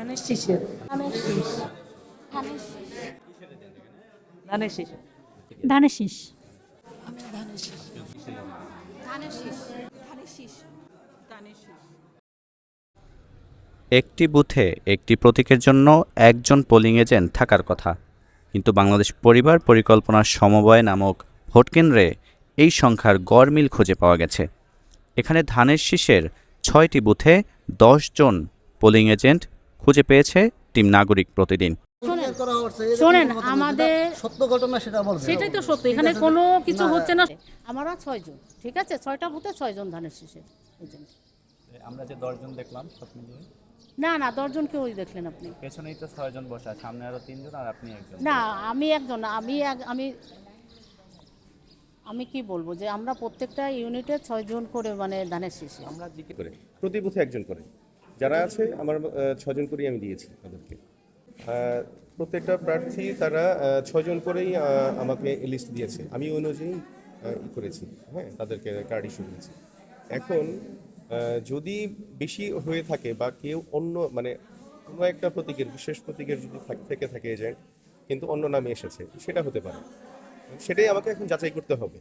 ধানের শীষের ধানের শীষ ধানের শীষ ধানের শীষ ধানের শীষ ধানের শীষ ধানের শীষ ধানের শীষ একটি বুথে একটি প্রতীকের জন্য একজন পোলিং এজেন্ট থাকার কথা। কিন্তু বাংলাদেশ পরিবার পরিকল্পনার সমবায় নামক ভোটকেন্দ্রে এই সংখ্যার গড় মিল খুঁজে পাওয়া গেছে। এখানে ধানের শীষের ছয়টি বুথে জন পোলিং এজেন্ট খুঁজে পেয়েছে টিম নাগরিক প্রতিদিন। শোনেন, আমাদের- সত্য ঘটনা সেটা বলবে সেটাই তো সত্য এখানে কোনো কিছু হচ্ছে না। আমরা ছয়জন ঠিক আছে? ছয়টা বুথে ছয়জন ধানের শীষের আমরা যে দশজন দেখলাম সব মিলিয়ে? না না দশজন কেউই দেখলেন আপনি। পেছনেই তো ছয়জন বসা সামনে আরও তিনজন আর আপনি একজন। না আমি একজন আমি আমি আমি কি বলব যে আমরা প্রত্যেকটা ইউনিটে ছয়জন করে মানে ধানের শীষে। আমরা প্রতি বুথে একজন করে। যারা আছে, আমার ছজন করেই আমি দিয়েছি তাদেরকে। প্রত্যেকটা প্রার্থী তারা ছজন করেই আমাকে লিস্ট দিয়েছে। আমি অনুযায়ী করেছি হ্যাঁ তাদেরকে কার্ড ইস্যু করেছি এখন যদি বেশি হয়ে থাকে বা কেউ অন্য মানে কোনো একটা প্রতীকের, বিশেষ প্রতীকের যদি থাক- থেকে এজেন্ট, কিন্তু অন্য নামে এসেছে, সেটা হতে পারে। সেটাই আমাকে এখন যাচাই করতে হবে।